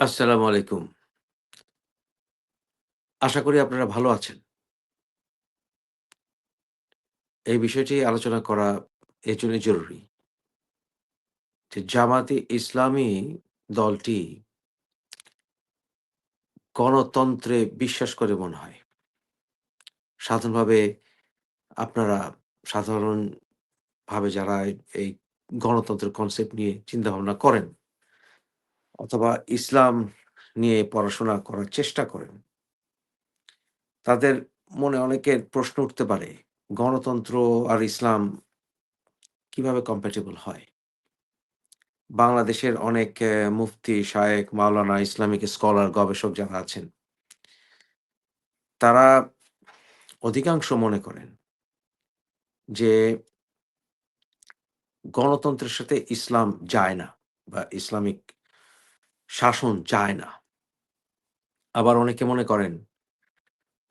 আসসালামু আলাইকুম। আশা করি আপনারা ভালো আছেন। এই বিষয়টি আলোচনা করা এজন্যই জরুরি যে জামাতে ইসলামী দলটি গণতন্ত্রে বিশ্বাস করে মনে হয়। সাধারণভাবে আপনারা সাধারণভাবে যারা এই গণতন্ত্রের কনসেপ্ট নিয়ে চিন্তাভাবনা করেন অথবা ইসলাম নিয়ে পড়াশোনা করার চেষ্টা করেন তাদের মনে অনেকের প্রশ্ন উঠতে পারে, গণতন্ত্র আর ইসলাম কীভাবে compatible হয়? বাংলাদেশের অনেক মুফতি, শায়েখ, মাওলানা, ইসলামিক স্কলার, গবেষক যারা আছেন তারা অধিকাংশ মনে করেন যে গণতন্ত্রের সাথে ইসলাম যায় না বা ইসলামিক শাসন যায় না। আবার অনেকে মনে করেন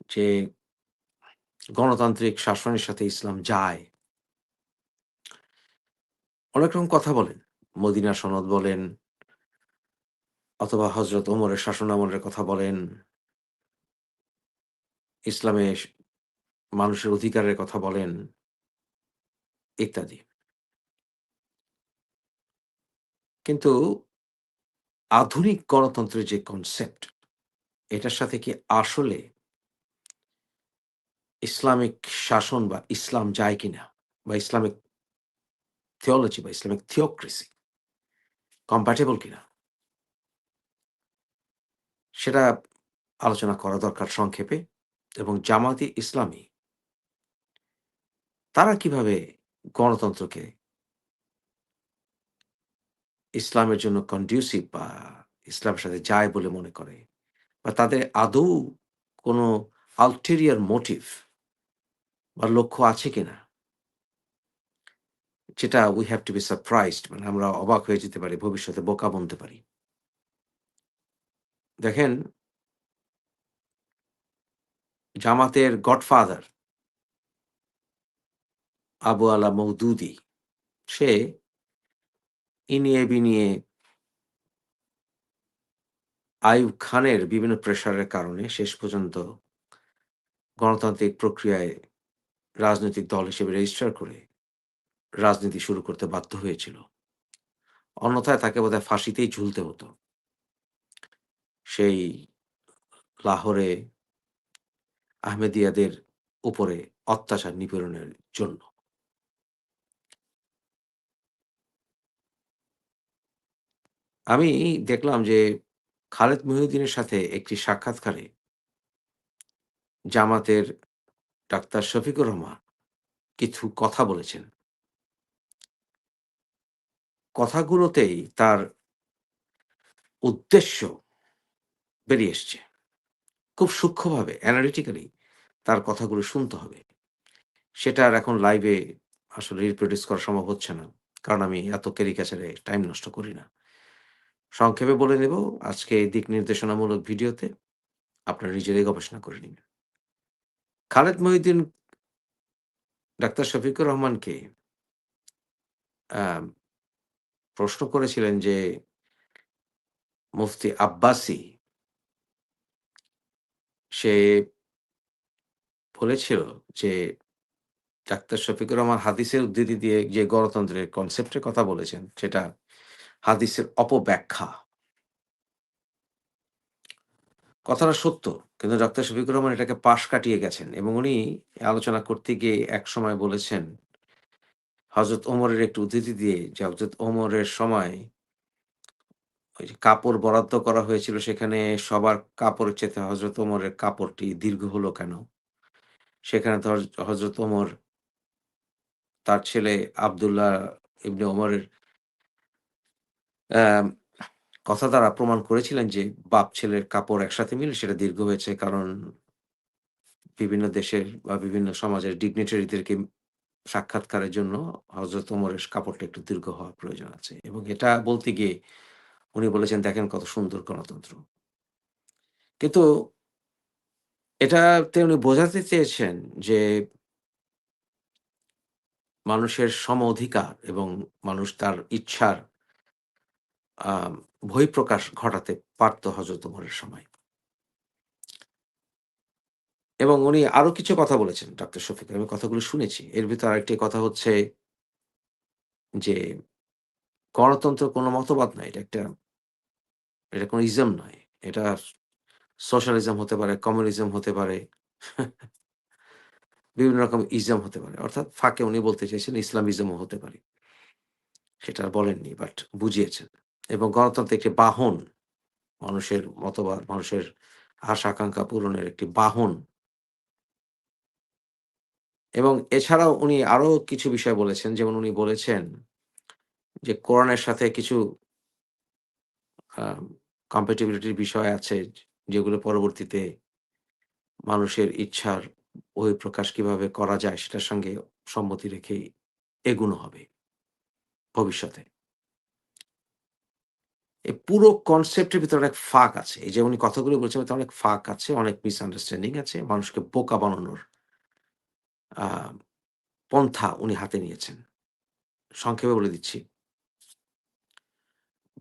যে গণতান্ত্রিক শাসনের সাথে ইসলাম যায়। অনেক রকম কথা বলেন। মদিনা সনদ বলেন অথবা হযরত ওমরের শাসন আমলের কথা বলেন। ইসলামে মানুষের অধিকারের কথা বলেন ইত্যাদি। কিন্তু আধুনিক গণতন্ত্রের যে কনসেপ্ট এটার সাথে কি আসলে ইসলামিক শাসন বা ইসলাম যায় কিনা? বা ইসলামিক থিওলজি বা ইসলামিক থিওক্রেসি compatible কিনা? সেটা আলোচনা করা দরকার সংক্ষেপে এবং জামায়াতে ইসলামী তারা কীভাবে গণতন্ত্রকে ইসলামের জন্য conducive বা ইসলামের সাথে যায় বলে মনে করে বা তাদের আদৌ কোনো ulterior মোটিভ বা লক্ষ্য আছে কিনা? যেটা we have to be surprised মানে আমরা অবাক হয়ে যেতে পারি, ভবিষ্যতে বোকা বনতে পারি। দেখেন জামাতের গডফাদার আবু আলা মৌদুদি সে ইনিয়ে বিনিয়ে আইয়ুব খানের বিভিন্ন প্রেশারের কারণে শেষ পর্যন্ত গণতান্ত্রিক প্রক্রিয়ায় রাজনৈতিক দল হিসেবে রেজিস্টার করে রাজনীতি শুরু করতে বাধ্য হয়েছিল। অন্যথায় তাকে বোধহয় ফাঁসিতেই ঝুলতে হতো। সেই লাহোরে আহমেদিয়াদের উপরে অত্যাচার নিপীড়নের জন্য। আমি দেখলাম যে খালেদ মহিউদ্দিনের সাথে একটি সাক্ষাৎকারে জামাতের ডাক্তার শফিকুর রহমান কিছু কথা বলেছেন। কথাগুলোতেই তার উদ্দেশ্য বেরিয়ে এসছে। খুব সূক্ষ্মভাবে, analytically তার কথাগুলো শুনতে হবে। সেটা এখন লাইভে আসলে reproduce করা সম্ভব হচ্ছে না। কারণ আমি এত ক্যারিকেচারে টাইম নষ্ট করি না। সংক্ষেপে বলে দেব আজকে এই দিক নির্দেশনামূলক ভিডিওতে আপনারা নিজেরাই গবেষণা করে নিন। খালেদ মহিউদ্দিন, ডাক্তার শফিকুর রহমানকে প্রশ্ন করেছিলেন যে মুফতি আব্বাসি সে বলেছিল যে ডাক্তার শফিকুর রহমান হাদিসের উদ্ধৃতি দিয়ে যে গণতন্ত্রের কনসেপ্টের কথা বলেছেন, সেটা হাদিসের অপব্যাখ্যা। কথাটা সত্য। কিন্তু ডক্টর শফিকুর রহমান এটাকে পাশ কাটিয়ে গেছেন এবং উনি আলোচনা করতে গিয়ে এক সময় বলেছেন, হযরত ওমরের একটি উদ্ধৃতি দিয়ে যে হযরত ওমরের সময় ওই যে কাপড় বরাদ্দ করা হয়েছিল, সেখানে সবার কাপড়ের চেতে হজরত ওমরের কাপড়টি দীর্ঘ হলো কেন? সেখানে তো হজ হযরত ওমর তার ছেলে আব্দুল্লাহ ইবনে ওমরের কথা দ্বারা প্রমাণ করেছিলেন যে বাপ-ছেলের কাপড় একসাথে মিলে সেটা দীর্ঘ হয়েছে। কারণ বিভিন্ন দেশের বা বিভিন্ন সমাজের ডিগনিটারিদেরকে সাক্ষাৎকারের জন্য হযরত ওমরের কাপড়টা একটু দীর্ঘ হওয়ার প্রয়োজন আছে। এবং এটা বলতে গিয়ে উনি বলেছেন, "দেখেন কত সুন্দর গণতন্ত্র।" কিন্তু এটাতে উনি বোঝাতে চেয়েছেন যে মানুষের সম অধিকার এবং মানুষ তার ইচ্ছার বহিঃপ্রকাশ ঘটাতে পারত হজরত ওমরের সময়। এবং উনি আরও কিছু কথা বলেছেন ডক্টর শফিক। আমি কথাগুলো শুনেছি। এর ভিতরে আরেকটি কথা হচ্ছে যে গণতন্ত্র কোনো মতবাদ না। এটা একটা এটা কোনো ইজম নয়। এটা সোশ্যালিজম হতে পারে, কমিউনিজম হতে পারে। বিভিন্ন রকম ইজম হতে পারে। অর্থাৎ ফাঁকে উনি বলতে চেয়েছেন ইসলামিজমও হতে পারে। সেটা বলেননি বাট বুঝিয়েছেন। এবং গণতন্ত্র একটি বাহন। মানুষের মতবাদ, মানুষের আশা-আকাঙ্ক্ষা পূরণের একটি বাহন। এবং এছাড়াও উনি আরও কিছু বিষয় বলেছেন। যেমন উনি বলেছেন যে কোরআনের সাথে কিছু compatibility বিষয় আছে যেগুলো পরবর্তীতে মানুষের ইচ্ছার বহিঃপ্রকাশ কীভাবে করা যায় সেটার সঙ্গে সম্মতি রেখেই এগুনো হবে ভবিষ্যতে। এই পুরো কনসেপ্টের ভিতরে অনেক ফাঁক আছে। এই যে উনি কথাগুলো বলছেন এতে অনেক ফাঁক আছে, অনেক মিসআন্ডারস্ট্যান্ডিং আছে। মানুষকে বোকা বানানোর পন্থা উনি হাতে নিয়েছেন। সংক্ষেপে বলে দিচ্ছি।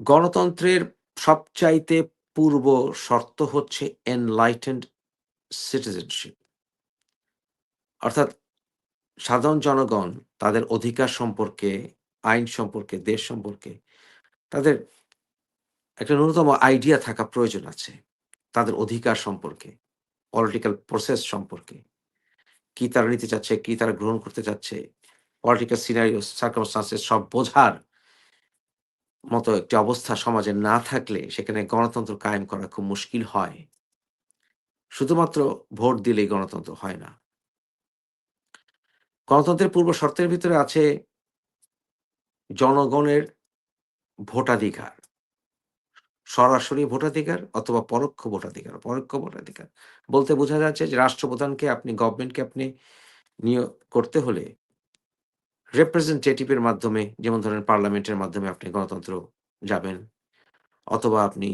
গণতন্ত্রের সবচাইতে পূর্ব শর্ত হচ্ছে enlightened সিটিজেনশিপ অর্থাৎ সাধারণ জনগণ তাদের অধিকার সম্পর্কে, আইন সম্পর্কে, দেশ সম্পর্কে তাদের একটা ন্যূনতম আইডিয়া থাকা প্রয়োজন আছে। তাদের অধিকার সম্পর্কে, পলিটিক্যাল প্রসেস সম্পর্কে। কি তারা নিতে চাচ্ছে, কি তারা গ্রহণ করতে চাচ্ছে, পলিটিক্যাল সিনারিও, সার্কামস্টান্সেস সব বোঝার মতো একটি অবস্থা সমাজে না থাকলে সেখানে গণতন্ত্র কায়েম করা খুব মুশকিল হয়। শুধুমাত্র ভোট দিলেই গণতন্ত্র হয় না। গণতন্ত্রের পূর্ব শর্তের ভিতরে আছে জনগণের ভোটাধিকার। সরাসরি ভোটাধিকার অথবা পরোক্ষ ভোটাধিকার। পরোক্ষ ভোটাধিকার বলতে বোঝা যাচ্ছে যে রাষ্ট্রপ্রধানকে আপনি গভর্নমেন্টকে আপনি নিয়োগ করতে হলে রিপ্রেজেন্টেটিভ এর মাধ্যমে যেমন ধরেন পার্লামেন্টের মাধ্যমে আপনি গণতন্ত্র যাবেন। অথবা আপনি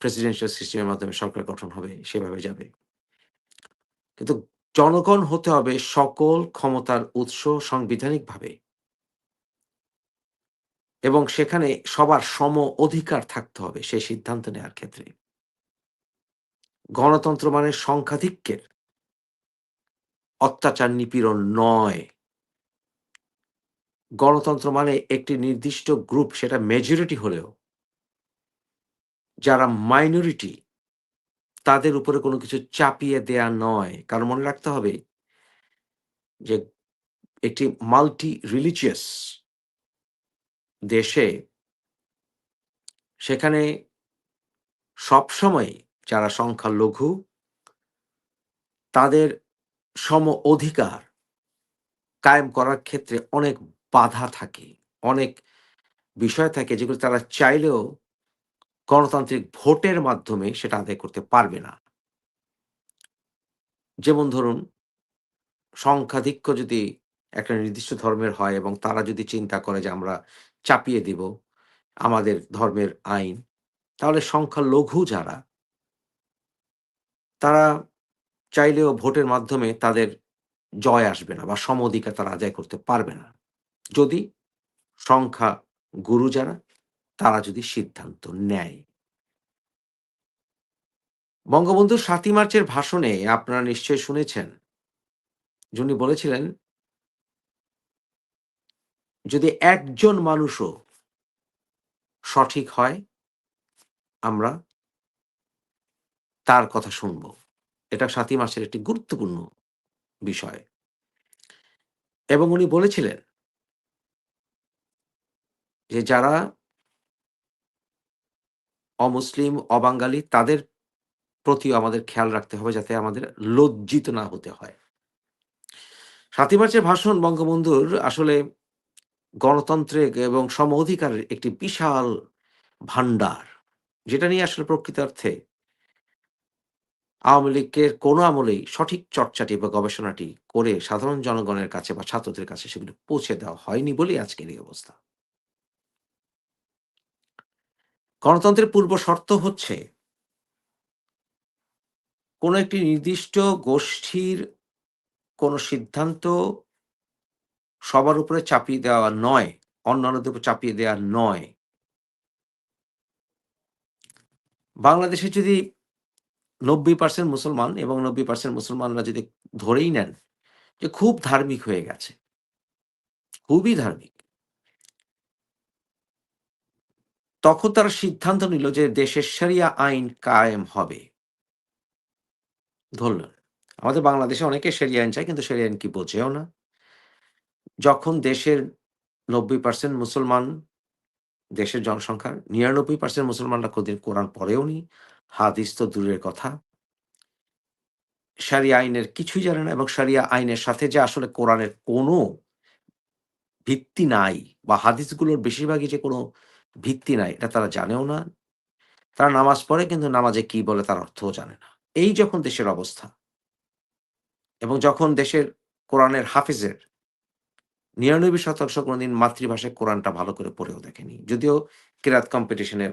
প্রেসিডেন্সিয়াল সিস্টেমের মাধ্যমে সরকার গঠন হবে, সেভাবে যাবে। কিন্তু জনগণ হতে হবে সকল ক্ষমতার উৎস সাংবিধানিকভাবে। এবং সেখানে সবার সম অধিকার থাকতে হবে, সেই সিদ্ধান্ত নেয়ার ক্ষেত্রে। গণতন্ত্র মানে সংখ্যাধিক্যের অত্যাচার নিপীড়ন নয়। গণতন্ত্র মানে একটি নির্দিষ্ট গ্রুপ, সেটা মেজরিটি হলেও যারা মাইনরিটি তাদের উপরে কোনো কিছু চাপিয়ে দেয়া নয়। কারণ মনে রাখতে হবে যে, একটি মাল্টি রিলিজিয়াস দেশে সেখানে সবসময় যারা সংখ্যালঘু, তাদের সম অধিকার কায়েম করার ক্ষেত্রে অনেক বাধা থাকে। অনেক বিষয় থাকে যেগুলো তারা চাইলেও গণতান্ত্রিক ভোটের মাধ্যমে সেটা আদায় করতে পারবে না। যেমন ধরুন, সংখ্যাধিক্য যদি একটা নির্দিষ্ট ধর্মের হয় এবং তারা যদি চিন্তা করে যে আমরা চাপিয়ে দিব আমাদের ধর্মের আইন, তাহলে সংখ্যালঘু যারা তারা চাইলেও ভোটের মাধ্যমে তাদের জয় আসবে না বা সম অধিকার তারা আদায় করতে পারবে না। যদি সংখ্যা গুরু যারা তারা যদি সিদ্ধান্ত নেয়। বঙ্গবন্ধু ৭ই মার্চের ভাষণে আপনারা নিশ্চয়ই শুনেছেন। যিনি বলেছিলেন যদি একজন মানুষও সঠিক হয় আমরা তার কথা শুনব। এটা ৭ই মার্চের একটি গুরুত্বপূর্ণ বিষয়। এবং উনি বলেছিলেন যে যারা অমুসলিম, অবাঙালি তাদের প্রতিও আমাদের খেয়াল রাখতে হবে যাতে আমাদের লজ্জিত না হতে হয়। ৭ই মার্চের ভাষণ বঙ্গবন্ধুর আসলে গণতন্ত্রে এবং সম অধিকারের একটি বিশাল ভান্ডার। যেটা নিয়ে আসলে প্রকৃতার্থে আওয়ামী লীগের কোনো আমলেই সঠিক চর্চাটি বা গবেষণাটি করে সাধারণ জনগণের কাছে বা ছাত্রদের কাছে সেগুলো পৌঁছে দেওয়া হয়নি বলেই আজকের এই অবস্থা। গণতন্ত্রের পূর্ব শর্ত হচ্ছে কোনো একটি নির্দিষ্ট গোষ্ঠীর কোনো সিদ্ধান্ত সবার উপরে চাপিয়ে দেওয়া নয়, অন্যান্যদের উপর চাপিয়ে দেওয়া নয়। বাংলাদেশে যদি 90% মুসলমান এবং 90% মুসলমানরা যদি ধরেই নেন যে খুব ধার্মিক হয়ে গেছে। খুবই ধার্মিক। তখন তারা সিদ্ধান্ত নিল যে দেশের শরিয়া আইন কায়েম হবে। ধরলেন। আমাদের বাংলাদেশে অনেকে শরিয়া আইন চায় কিন্তু শরিয়া আইন কি বোঝেও না। যখন দেশের 90% মুসলমান, দেশের জনসংখ্যার 99% মুসলমানরা কোনদিন কোরআন পড়েও নি হাদিস তো দূরের কথা। শরিয়া আইনের কিছুই জানে না এবং শরিয়া আইনের সাথে যে আসলে কোরআনের কোনো ভিত্তি নাই বা হাদিসগুলোর বেশিরভাগই যে কোনো ভিত্তি নাই, এটা তারা জানেও না। তারা নামাজ পড়ে কিন্তু নামাজে কি বলে তার অর্থও জানে না। এই যখন দেশের অবস্থা এবং যখন দেশের কোরআনের হাফিজের ৯৯% কোনদিন মাতৃভাষায় কোরআনটা ভালো করে পড়েও দেখেনি। যদিও কিরাত কম্পিটিশনে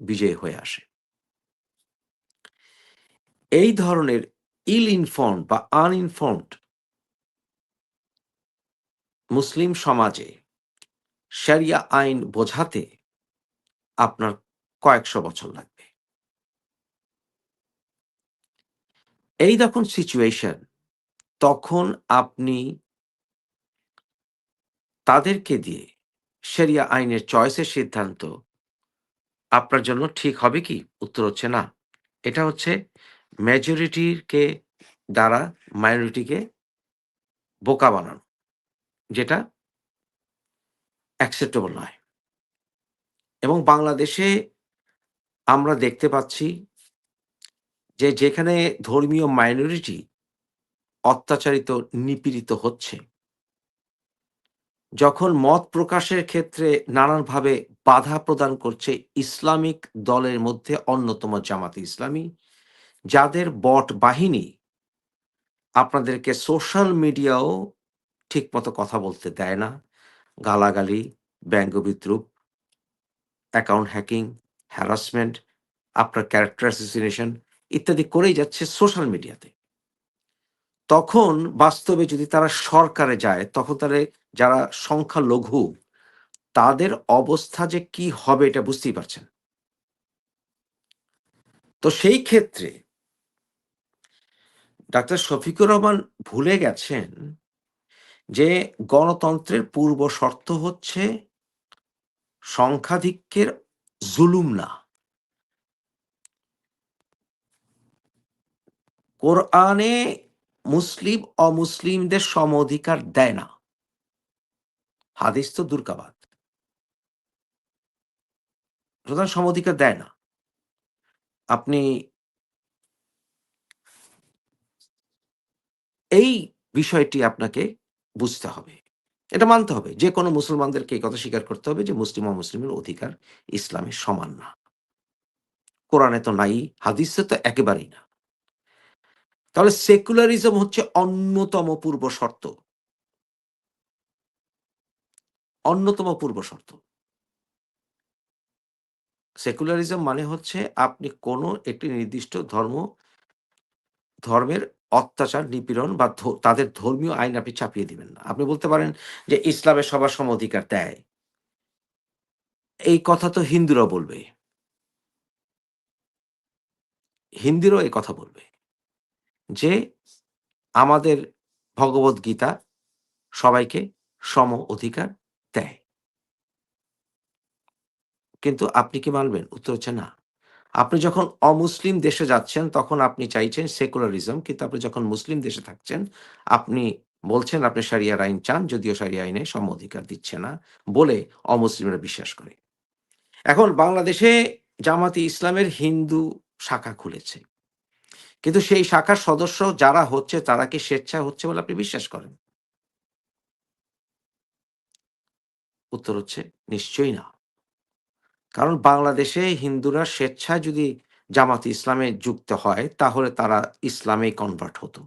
বিজয়ী হয়ে আসে। এই ধরনের ইল ইনফর্মড বা আনইনফর্মড মুসলিম সমাজে শরিয়া আইন বোঝাতে আপনার কয়েকশো বছর লাগবে। এই যখন সিচুয়েশন তখন আপনি তাদেরকে দিয়ে শরিয়া আইনের চয়েসের সিদ্ধান্ত আপনার জন্য ঠিক হবে কি? উত্তর হচ্ছে না। এটা হচ্ছে মেজরিটিকে দ্বারা মাইনরিটিকে বোকা বানানো। যেটা অ্যাকসেপ্টেবল নয়। এবং বাংলাদেশে আমরা দেখতে পাচ্ছি যে যেখানে ধর্মীয় মাইনরিটি অত্যাচারিত, নিপীড়িত হচ্ছে যখন মত প্রকাশের ক্ষেত্রে নানানভাবে বাধা প্রদান করছে ইসলামিক দলের মধ্যে অন্যতম জামাতে ইসলামী, যাদের বট বাহিনী আপনাদেরকে সোশ্যাল মিডিয়াও ঠিকমতো কথা বলতে দেয় না। গালাগালি, ব্যঙ্গ বিদ্রুপ অ্যাকাউন্ট হ্যাকিং, হ্যারাসমেন্ট, আপনার ক্যারেক্টার অ্যাসোসিয়েশন ইত্যাদি করেই যাচ্ছে সোশ্যাল মিডিয়াতে। তখন বাস্তবে যদি তারা সরকারে যায়, তখন তারে যারা সংখ্যালঘু, তাদের অবস্থা যে কি হবে এটা বুঝতেই পারছেন। তো সেই ক্ষেত্রে ডাক্তার শফিকুর রহমান ভুলে গেছেন যে গণতন্ত্রের পূর্ব শর্ত হচ্ছে সংখ্যাধিক্যের জুলুম না। কোরআনে মুসলিম অমুসলিমদের সম অধিকার দেয় না। হাদিস তো দুর্গাবাদ। সুতরাং সম অধিকার দেয় না। আপনি এই বিষয়টি আপনাকে বুঝতে হবে। এটা মানতে হবে। যে কোনো মুসলমানদেরকে এই কথা স্বীকার করতে হবে যে মুসলিম অমুসলিমের অধিকার ইসলামের সমান না। কোরআনে তো নাই, হাদিসে তো একেবারেই না। তাহলে সেকুলারিজম হচ্ছে অন্যতম পূর্ব শর্ত। অন্যতম পূর্ব শর্ত। সেকুলারিজম মানে হচ্ছে আপনি কোনো একটি নির্দিষ্ট ধর্ম ধর্মের অত্যাচার, নিপীড়ন বা তাদের ধর্মীয় আইন আপনি চাপিয়ে দিবেন না। আপনি বলতে পারেন যে ইসলামে সবার সম অধিকার দেয়। এই কথা তো হিন্দুরাও বলবে। হিন্দুরাও এই কথা বলবে। যে আমাদের ভগবদ্গীতা সবাইকে সম অধিকার দেয়। কিন্তু আপনি কি মানবেন? উত্তর হচ্ছে না। আপনি যখন অমুসলিম দেশে যাচ্ছেন, তখন আপনি চাইছেন সেকুলারিজম, কিন্তু আপনি যখন মুসলিম দেশে থাকছেন, আপনি বলছেন আপনি শারিয়ার আইন চান, যদিও শারিয়া আইনে সম অধিকার দিচ্ছে না বলে অমুসলিমরা বিশ্বাস করে। এখন বাংলাদেশে জামাতি ইসলামের হিন্দু শাখা খুলেছে। কিন্তু সেই শাখার সদস্য যারা হচ্ছে, তারা কি স্বেচ্ছা হচ্ছে বলে আপনি বিশ্বাস করেন? উত্তর হচ্ছে, নিশ্চয়ই না। কারণ বাংলাদেশে হিন্দুরা স্বেচ্ছায় যদি জামাতে ইসলামে যুক্ত হয়, তাহলে তারা ইসলামেই কনভার্ট হতো।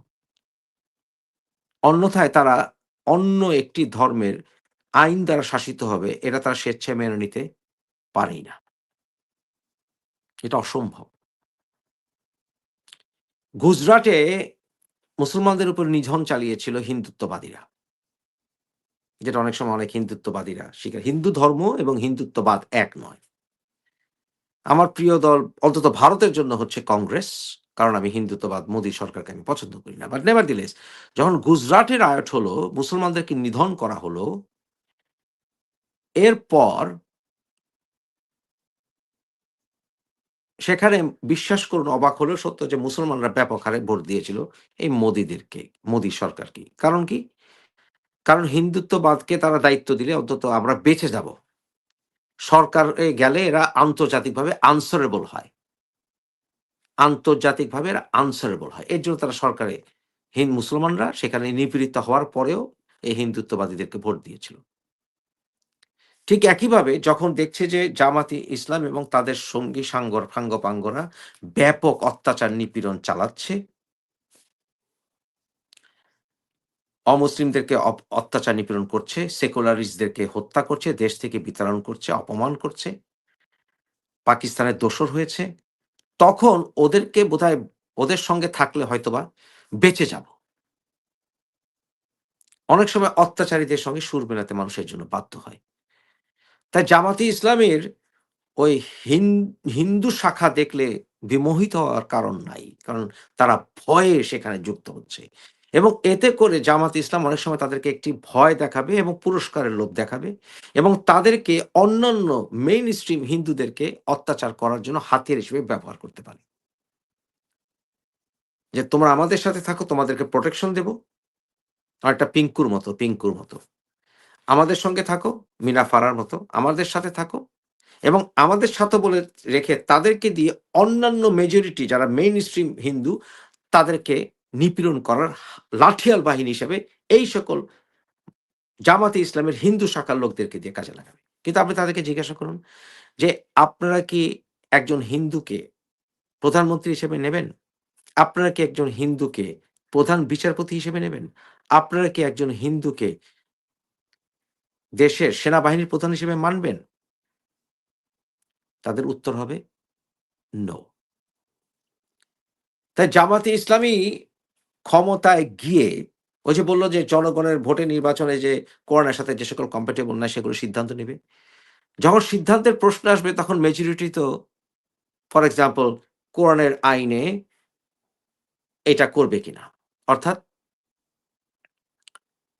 অন্যথায় তারা অন্য একটি ধর্মের আইন দ্বারা শাসিত হবে, এটা তারা স্বেচ্ছায় মেনে নিতে পারেই না। এটা অসম্ভব। গুজরাটে মুসলমানদের উপর নিধন চালিয়েছিল হিন্দুত্ববাদীরা। যেটা অনেক সময় অনেক হিন্দুত্ববাদীরা স্বীকার, হিন্দু ধর্ম এবং হিন্দুত্ববাদ এক নয়। আমার প্রিয় দল অন্তত ভারতের জন্য হচ্ছে কংগ্রেস, কারণ আমি হিন্দুত্ববাদ মোদী সরকারকে আমি পছন্দ করি না বাট নেভার দিলেস যখন গুজরাটের আয়ট হলো, মুসলমানদেরকে নিধন করা হলো, এরপর সেখানে বিশ্বাস করুন, অবাক হলেও সত্য যে মুসলমানরা ব্যাপক হারে ভোট দিয়েছিল এই মোদিদেরকে, মোদী সরকারকে। কারণ কি? কারণ হিন্দুত্ববাদকে তারা দায়িত্ব দিলে অন্তত আমরা বেঁচে যাব। সরকারে গেলে এরা আন্তর্জাতিকভাবে আনসারেবল হয়। আন্তর্জাতিকভাবে এরা আনসারেবল হয়। এর জন্য তারা সরকারে হিন্দু মুসলমানরা সেখানে নিপীড়িত হওয়ার পরেও এই হিন্দুত্ববাদীদেরকে ভোট দিয়েছিল। ঠিক একইভাবে যখন দেখছে যে জামাতি ইসলাম এবং তাদের সঙ্গী সাঙ্গর সাঙ্গপাঙ্গরা ব্যাপক অত্যাচার নিপীড়ন চালাচ্ছে, অমুসলিমদেরকে অত্যাচার নিপীড়ন করছে, সেকুলারিস্টদেরকে হত্যা করছে, দেশ থেকে বিতরণ করছে, অপমান করছে, পাকিস্তানের দোসর হয়েছে, তখন ওদেরকে বোধহয় ওদের সঙ্গে থাকলে হয়তোবা বেঁচে যাব। অনেক সময় অত্যাচারীদের সঙ্গে সুর মেলাতে মানুষের জন্য বাধ্য হয়। তাই জামাতি ইসলামের ওই হিন্দু শাখা দেখলে বিমোহিত হওয়ার কারণ নাই। কারণ তারা ভয়ে সেখানে যুক্ত হচ্ছে। এবং এতে করে জামাত ইসলাম অনেক সময় তাদেরকে একটি ভয় দেখাবে এবং পুরস্কারের লোভ দেখাবে এবং তাদেরকে অন্যান্য মেইন স্ট্রিম হিন্দুদেরকে অত্যাচার করার জন্য হাতিয়ার হিসেবে ব্যবহার করতে পারে। যে তোমরা আমাদের সাথে থাকো, তোমাদেরকে প্রোটেকশন দেব। আর একটা পিঙ্কুর মতো পিঙ্কুর মতো। আমাদের সঙ্গে থাকো মিনা ফারার মতো, আমাদের সাথে থাকো। এবং আমাদের সাথে বলে রেখে তাদেরকে দিয়ে অন্যান্য মেজরিটি যারা মেইন স্ট্রিম হিন্দু, তাদেরকে নিপীড়ন করার লাঠিয়াল বাহিনী হিসেবে এই সকল জামাতে ইসলামের হিন্দু শাখার লোকদেরকে দিয়ে কাজে লাগাবে। কিন্তু আপনি তাদেরকে জিজ্ঞাসা করুন যে আপনারা কি একজন হিন্দুকে প্রধানমন্ত্রী হিসেবে নেবেন? আপনারা কি একজন হিন্দুকে প্রধান বিচারপতি হিসেবে নেবেন? আপনারা কি একজন হিন্দুকে দেশের সেনাবাহিনীর প্রধান হিসেবে মানবেন? তাদের উত্তর হবে নো তাই জামাতে ইসলামী ক্ষমতায় গিয়ে ওই যে বলল যে জনগণের ভোটে নির্বাচনে যে করোনার সাথে যে সকল কম্পেটেবল নাই সেগুলো সিদ্ধান্ত নেবে। যখন সিদ্ধান্তের প্রশ্ন আসবে তখন মেজরিটি তো ফর এক্সাম্পল কোরআনের আইনে এটা করবে কিনা? অর্থাৎ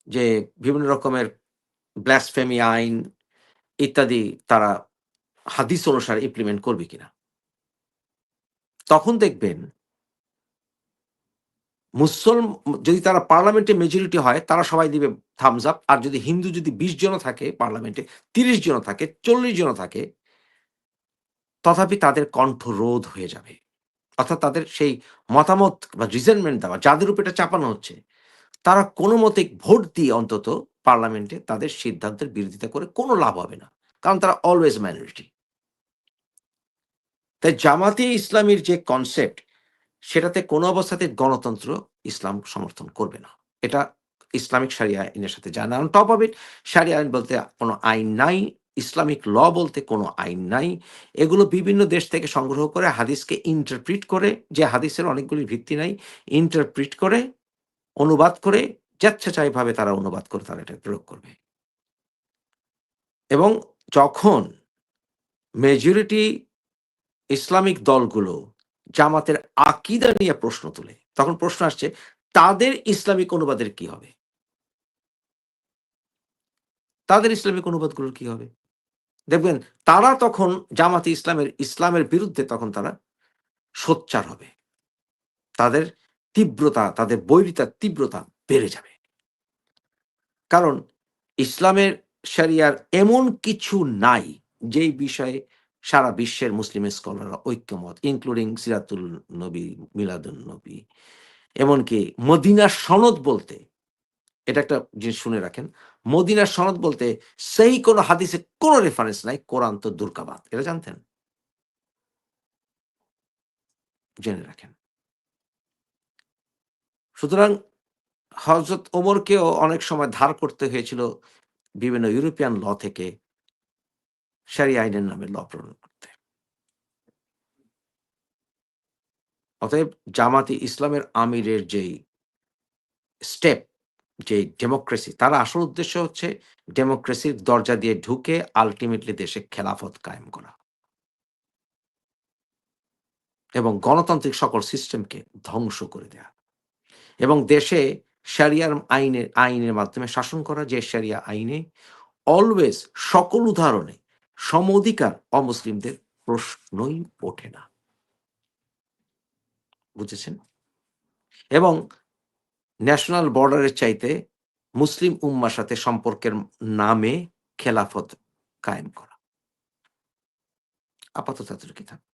যে বিভিন্ন রকমের ব্লাসফেমি আইন ইত্যাদি তারা হাদিস অনুসারে ইমপ্লিমেন্ট করবে কিনা। তখন দেখবেন মুসলম, যদি তারা পার্লামেন্টে মেজরিটি হয়, তারা সবাই দিবে থামস আপ আর যদি হিন্দু যদি বিশ জন থাকে পার্লামেন্টে, তিরিশ জন থাকে, চল্লিশ জন থাকে, তথাপি তাদের কণ্ঠ রোধ হয়ে যাবে। অর্থাৎ তাদের সেই মতামত বা রিজেন্টমেন্ট দেওয়া, যাদের উপর এটা চাপানো হচ্ছে, তারা কোনো মতে ভোট দিয়ে অন্তত পার্লামেন্টে তাদের সিদ্ধান্তের বিরোধিতা করে কোনো লাভ হবে না, কারণ তারা অলওয়েজ মাইনরিটি তাই জামাতে ইসলামীর যে কনসেপ্ট সেটাতে কোনো অবস্থাতে গণতন্ত্র ইসলাম সমর্থন করবে না। এটা ইসলামিক সারিয়া আইনের সাথে যায় না টপ অফ ইট সারিয়া আইন বলতে কোনো আইন নাই, ইসলামিক ল বলতে কোনো আইন নাই। এগুলো বিভিন্ন দেশ থেকে সংগ্রহ করে, হাদিসকে ইন্টারপ্রিট করে, যে হাদিসের অনেকগুলি ভিত্তি নাই ইন্টারপ্রিট করে, অনুবাদ করে ভাবে তারা অনুবাদ করে, তারা এটা প্রয়োগ করবে। এবং যখন মেজরিটি ইসলামিক দলগুলো জামাতের আকিদা নিয়ে প্রশ্ন তুলে, তখন প্রশ্ন আসছে, তাদের ইসলামিক অনুবাদের কি হবে? তাদের ইসলামিক অনুবাদগুলোর কি হবে? দেখবেন, তারা তখন জামাতে ইসলামের ইসলামের বিরুদ্ধে তখন তারা সোচ্চার হবে। তাদের তীব্রতা, তাদের বৈরিতার তীব্রতা বেড়ে যাবে। কারণ ইসলামের শরিয়ার এমন কিছু নাই যেই বিষয়ে সারা বিশ্বের মুসলিম স্কলাররা ঐক্যমত ইনক্লুডিং সিরাতুল নবী মিলাদুল নবী। এমনকি মদিনার সনদ বলতে, এটা একটা জিনিস শুনে রাখেন মদিনার সনদ বলতে সেই কোনো হাদিসে কোনো রেফারেন্স নাই, কোরআন তো দুর্গাবাদ, এটা জানতেন? জেনে রাখেন। সুতরাং হজরত ওমরকেও অনেক সময় ধার করতে হয়েছিল বিভিন্ন ইউরোপিয়ান ল থেকে সারি আইনের নামে ল প্রণয়ন করতে। অতএব জামাতি ইসলামের আমিরের যেই স্টেপ যে ডেমোক্রেসি, তার আসল উদ্দেশ্য হচ্ছে ডেমোক্রেসির দরজা দিয়ে ঢুকে আলটিমেটলি দেশে খেলাফত কায়েম করা। এবং গণতান্ত্রিক সকল সিস্টেমকে ধ্বংস করে দেয়া। এবং দেশে শারিয়ার আইনের আইনের মাধ্যমে শাসন করা যে শারিয়া আইনে অলওয়েজ সকল উদাহরণে সম অধিকার অমুসলিমদের প্রশ্নই ওঠে না। বুঝেছেন? এবং ন্যাশনাল বর্ডারের চাইতে মুসলিম উম্মার সাথে সম্পর্কের নামে খেলাফত কায়েম করা। আপাতত এতটুকু থাক।